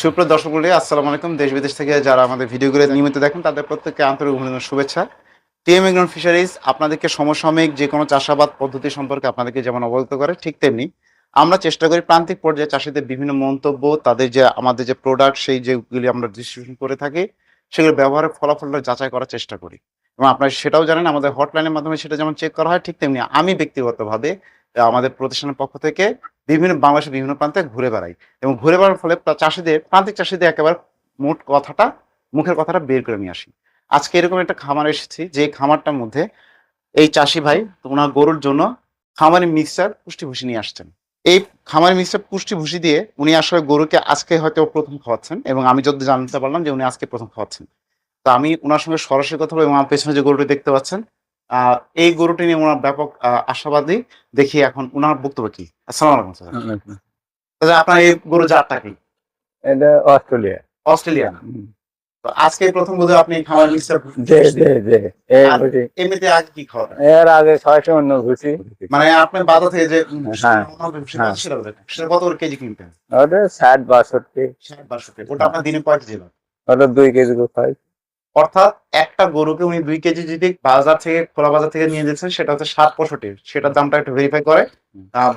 সুপ্রিয় দর্শক মন্ডলী, আসসালামু আলাইকুম। দেশ বিদেশ থেকে যারা আমাদের ভিডিওগুলো নিয়মিত দেখেন, তাদের প্রত্যেককে আন্তরিক অভিনন্দন, শুভেচ্ছা। টিএম এগ্রন ফিশারিজ, আপনাদেরকে সমসাময়িক যে কোনো চাষাবাদ পদ্ধতি সম্পর্কে আপনাদেরকে যেমন অবগত করে, ঠিক তেমনি আমরা চেষ্টা করি প্রান্তিক পর্যায়ে চাষিদের বিভিন্ন মন্তব্য, তাদের যে আমাদের যে প্রোডাক্ট সেই যেগুলি আমরা ডিস্ট্রিবিউশন করে থাকি, সেগুলো ব্যবহারের ফলাফলটা যাচাই করার চেষ্টা করি। এবং আপনারা সেটাও জানেন, আমাদের হটলাইনের মাধ্যমে সেটা যেমন চেক করা হয়, ঠিক তেমনি আমি ব্যক্তিগতভাবে, আমাদের প্রতিষ্ঠানের পক্ষ থেকে বিভিন্ন বাংলাদেশের বিভিন্ন প্রান্তে ঘুরে বেড়াই এবং ঘুরে বেড়ার ফলে চাষিদের, প্রান্তিক চাষিদের একেবারে মোট কথাটা, মুখের কথাটা বের করে নিয়ে আসি। আজকে এরকম একটা খামার এসেছি, যে খামারটার মধ্যে এই চাষি ভাই, ওনার গরুর জন্য খামারি মিক্সচার পুষ্টি ভুষি নিয়ে আসছেন। এই খামারি মিক্সচার পুষ্টি ভুষি দিয়ে উনি আসলে গরুকে আজকে হয়তো প্রথম খাওয়াচ্ছেন এবং আমি যদি জানতে পারলাম যে উনি আজকে প্রথম খাওয়াচ্ছেন। তো আমি ওনার সঙ্গে সরাসরি কথা বলব এবং আমার পেছনে যে গরুটি দেখতে পাচ্ছেন এই গরুটি নিয়ে ওনার ব্যাপক আশাবাদী। দেখি এখন ওনার বক্তব্য কি। আসসালামু আলাইকুম স্যার। আপনার এই গরু জাতটা কি? এটা অস্ট্রেলিয়া। অস্ট্রেলিয়ান তো আজকে প্রথম বোধহয় আপনি বুঝি এমনিতে আগে কি খাওয়া এর আগে ছয়শো অন্য ঘুষি। মানে আপনি বাজার থেকে যে হ্যাঁ। সেটা সেটা বলেন। সেটা কত করে কেজি কিনতেন? ওটা ষাট বাষট্টি। ষাট বাষট্টি। ওটা আপনার দিনে কয় কেজি? ওটা দুই কেজি খাই অর্থাৎ একটা গরুকে উনি দুই কেজি যদি বাজার থেকে খোলা বাজার থেকে নিয়ে যাচ্ছেন সেটা হচ্ছে ষাট পঁয়ষট্টি। সেটার দামটা একটু ভেরিফাই করে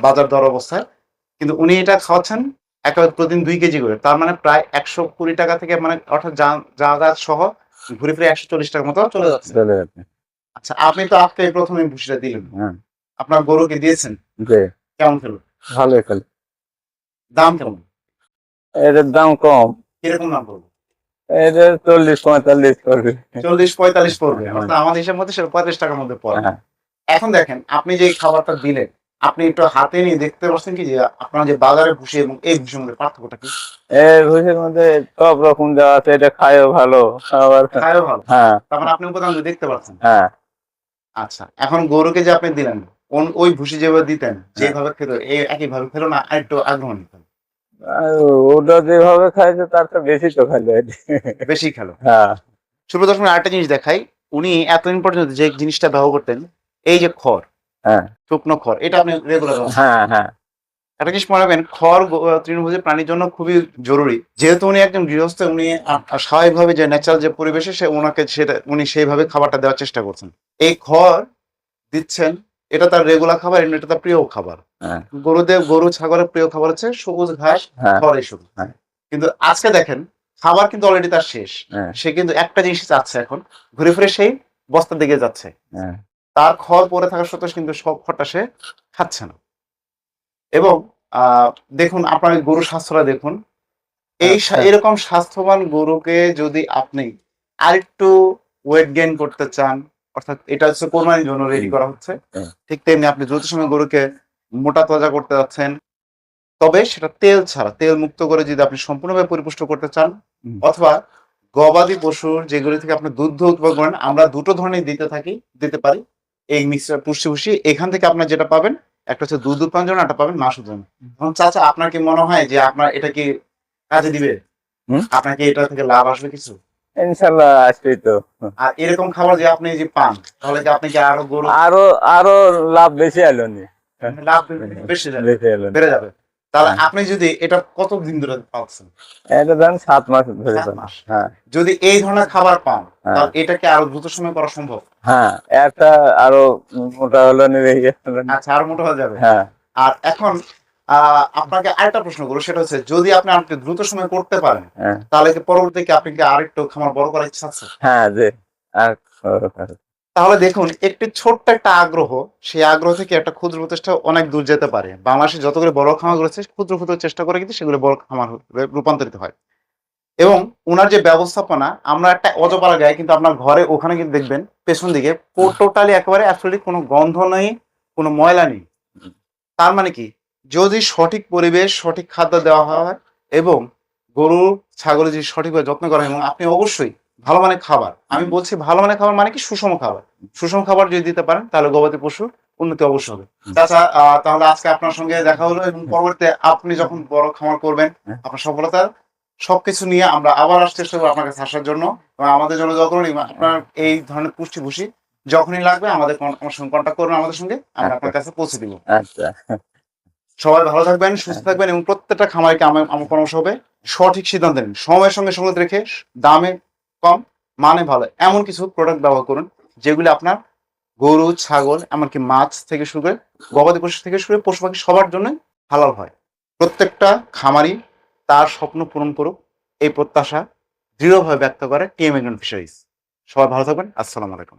বাজার দর অবস্থায়। কিন্তু উনি এটা খাওয়াচ্ছেন একেবারে প্রতিদিন দুই কেজি করে। তার মানে প্রায় একশো কুড়ি টাকা থেকে মানে অর্থাৎ যা- জাহাজ সহ ঘুরে ফিরে একশো চল্লিশ টাকার মতো চলে যাচ্ছে। আচ্ছা আপনি তো আজকে প্রথমে ভুসিটা দিলেন। হ্যাঁ। আপনার গরুকে দিয়েছেন। কেমন খেলো? ভালো খেলে। দাম কেমন? এটার দাম কম। কীরকম দাম পড়বে? এটা চল্লিশ পঁয়তাল্লিশ করবে চল্লিশ পঁয়তাল্লিশ পড়বে হ্যাঁ। অর্থাৎ আমাদের হিসাব মধ্যে সেটা পঁয়ত্রিশ টাকার মধ্যে পড়ে। হ্যাঁ। এখন দেখেন আপনি যে খাবারটা দিলেন আপনি একটু হাতে নিয়ে দেখতে পাচ্ছেন কি যে আপনার যে বাজারে ভুসি এবং এই ভুসির মধ্যে পার্থক্যটা কি? এর ভুষির মধ্যে সব রকম দেওয়া আছে এটা খায়ও ভালো আবার খায়ও ভালো। হ্যাঁ। তারপর আপনি উপাদান দেখতে পাচ্ছেন। হ্যাঁ। আচ্ছা এখন গরুকে যে আপনি দিলেন কোন- ওই ভুসি যেভাবে দিতেন যেভাবে খেত এই একইভাবে খেলো না আরেকটু আগ্রহ নিতেন? আর ওটা যেভাবে খাইছে তার তো বেশি তো খাইলো বেশি খেলো। হ্যাঁ। শুরু দশমিক আরেকটা জিনিস দেখাই উনি এতদিন পর্যন্ত যে জিনিসটা ব্যবহার করতেন এই যে খড় হ্যাঁ। শুকনো খড় এটা আপনি রেগুলার হ্যাঁ হ্যাঁ। একটা জিনিস মনে রাখবেন খড় তৃণভোজী প্রাণীর জন্য খুবই জরুরি। যেহেতু উনি একজন গৃহস্থ উনি স্বাভাবিকভাবে যে ন্যাচারাল যে পরিবেশে সে ওনাকে সেটা উনি সেইভাবে খাবারটা দেওয়ার চেষ্টা করছেন। এই খড় দিচ্ছেন এটা তার রেগুলার খাবার এবং এটা তার প্রিয় খাবার। হ্যাঁ। গরুদের গরু ছাগলের প্রিয় খাবার হচ্ছে সবুজ ঘাস হ্যাঁ। খড় এসব। হ্যাঁ। কিন্তু আজকে দেখেন খাবার কিন্তু অলরেডি তার শেষ। হ্যাঁ। সে কিন্তু একটা জিনিস চাচ্ছে এখন ঘুরে ফিরে সেই বস্তার দিকে যাচ্ছে। হ্যাঁ। তার খড় পরে থাকা সত্ত্বেও কিন্তু সব খড়টা সে খাচ্ছে না। এবং আহ, দেখুন আপনার গরু স্বাস্থ্যটা দেখুন। এই আচ্ছা। এরকম স্বাস্থ্যবান গরুকে যদি আপনি আরেকটু ওয়েট গেইন করতে চান অর্থাৎ এটা হচ্ছে কোরবানির জন্য রেডি করা হচ্ছে। ঠিক তেমনি আপনি দ্রুত সময় গরুকে মোটা তাজা করতে যাচ্ছেন। তবে সেটা তেল ছাড়া তেল মুক্ত করে যদি আপনি সম্পূর্ণভাবে পরিপুষ্ট করতে চান অথবা গবাদি পশুর যেগুলি থেকে আপনি দুধ উৎপাদন করেন আমরা দুটো ধরনের দিতে থাকি দিতে পারি। এই মিক্সচার পুষ্টি পুষ্টি এখান থেকে আপনার যেটা পাবেন একটা হচ্ছে দুধ উৎপাদন জন্য একটা পাবেন মাস উৎপাদন। এখন চাচা আপনার কি মনে হয় যে আপনার এটা কি কাজে দিবে? হুম? আপনার এটা থেকে লাভ আসবে কিছু? ইনশাল্লাহ আসবেই তো। আর এরকম খাবার যে আপনি যে পান তাহলে কি আপনি কি আরও গরু আরও আরও লাভ বেশি এলো নি। লাভ বেশি এলো বেড়ে যাবে। তাহলে। আপনি যদি এটা কত দিন ধরে পাচ্ছেন এটা ধরেন সাত মাস ধরে। হ্যাঁ যদি এই ধরনের খাবার পান হ্যাঁ। তাহলে এটাকে আরও দ্রুত সময় করা সম্ভব? হ্যাঁ আরও মোটা হলো আচ্ছা আরও মোটা হয়ে যাবে। হ্যাঁ। আর এখন আপনাকে আরেকটা প্রশ্ন করব সেটা হচ্ছে যদি আপনি আপনি দ্রুত সময় করতে পারেন হ্যাঁ। তাহলে কি পরবর্তীতে কি আপনি কি আরেকটু খামার বড় করার ইচ্ছা আছে? হ্যাঁ যে তাহলে দেখুন একটি ছোট্ট একটা আগ্রহ সেই আগ্রহ থেকে একটা ক্ষুদ্র প্রচেষ্টা অনেক দূর যেতে পারে। বাংলাদেশে যতগুলো বড় খামার রয়েছে ক্ষুদ্র ক্ষুদ্র চেষ্টা করে কিন্তু সেগুলো বড় খামার রূপান্তরিত হয়। এবং ওনার যে ব্যবস্থাপনা আমরা একটা অজপাড়া গায়ে কিন্তু আপনার ঘরে ওখানে কিন্তু দেখবেন পেছন দিকে টোটালি একেবারে অ্যাবসলিউটলি কোনো গন্ধ নেই কোনো ময়লা নেই। তার মানে কি? যদি সঠিক পরিবেশ সঠিক খাদ্য দেওয়া হয় এবং গরু ছাগল যদি সঠিকভাবে যত্ন করা হয় এবং আপনি অবশ্যই ভালো মানের খাবার আমি বলছি ভালো মানের খাবার মানে কি সুষম খাবার। সুষম খাবার যদি দিতে পারেন তাহলে গবাদি পশু উন্নতি অবশ্যই হবে। হুম। তাছাড়া তাহলে আজকে আপনার সঙ্গে দেখা হলো এবং পরবর্তীতে আপনি যখন বড় খামার করবেন হ্যাঁ। আপনার সফলতা সবকিছু নিয়ে আমরা আবার আসতে চেষ্টা করব আপনার কাছে আসার জন্য। এবং আমাদের জন্য যখন আপনার এই ধরনের পুষ্টি ভুষি যখনই লাগবে আমাদের con- আমার সঙ্গে কন্ট্যাক্ট করবেন আমাদের সঙ্গে আমরা আপনার কাছে পৌঁছে দিব। আচ্ছা। সবাই ভালো থাকবেন সুস্থ থাকবেন এবং প্রত্যেকটা খামারকে আমার আমার পরামর্শ হবে। সঠিক সিদ্ধান্ত নিন। সময়ের সঙ্গে সঙ্গে রেখে দামে কম মানে ভালো এমন কিছু প্রোডাক্ট ব্যবহার করুন যেগুলি আপনার গরু ছাগল এমনকি মাছ থেকে শুরু করে গবাদি পশু থেকে শুরু করে পশু পাখি সবার জন্য হালাল হয়। প্রত্যেকটা খামারি তার স্বপ্ন পূরণ করুক এই প্রত্যাশা দৃঢ়ভাবে ব্যক্ত করে টিএম এগ্রন ফিশারিজ। সবাই ভালো থাকবেন আসসালামু আলাইকুম।